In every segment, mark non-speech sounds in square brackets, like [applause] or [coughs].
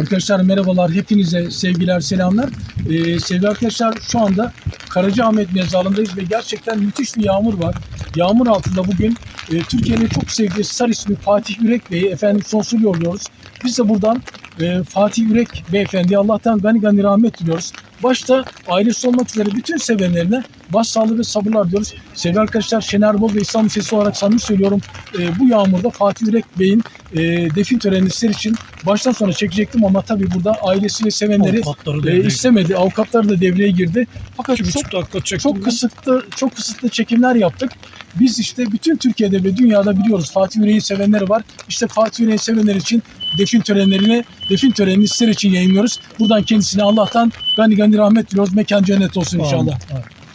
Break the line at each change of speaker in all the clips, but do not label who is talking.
Arkadaşlar merhabalar. Hepinize sevgiler, selamlar. Ee, sevgili arkadaşlar şu anda Karacaahmet mezarlığındayız ve gerçekten müthiş bir yağmur var. Yağmur altında bugün e, Türkiye'nin çok sevdiği sar ismi Fatih Ürek Bey'i efendim sonsuz yolluyoruz. Biz de buradan e, Fatih Ürek Beyefendi Allah'tan gani gani rahmet diliyoruz. Başta ailesi olmak üzere bütün sevenlerine başsağlığı ve sabırlar diyoruz. Sevgili arkadaşlar Şener Bol ve İslam Sesi olarak samimi söylüyorum. E, bu yağmurda Fatih Ürek Bey'in e, defin töreni sizler için baştan sona çekecektim ama tabii burada ailesiyle sevenleri e, istemedi. Avukatlar da devreye girdi. Fakat çok,
çok,
çok kısıtlı çok kısıtlı çekimler yaptık. Biz işte bütün Türkiye'de ve dünyada biliyoruz Fatih Yüreği sevenleri var. İşte Fatih Yüreği sevenler için defin törenlerini, defin törenini sizler için yayınlıyoruz. Buradan kendisine Allah'tan gani gani rahmet diliyoruz. Mekan cennet olsun tamam. inşallah. [coughs] [coughs] [coughs]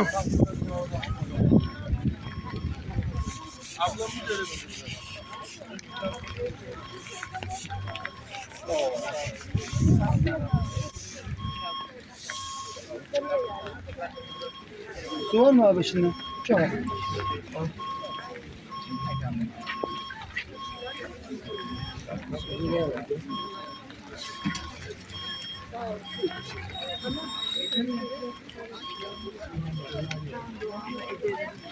Evet.
Su var mı abi şimdi? Tamam. Thank you.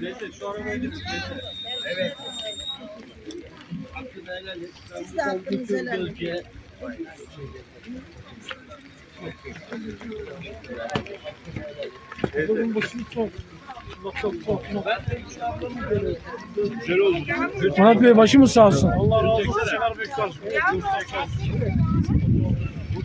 Neyse şu arabayı da Evet. Hakkınızı helal.
Siz de hakkınızı helal edin. Bunun başını sok. Güzel oldu.
Murat Bey başımız sağ olsun.
Allah razı olsun. Allah razı olsun.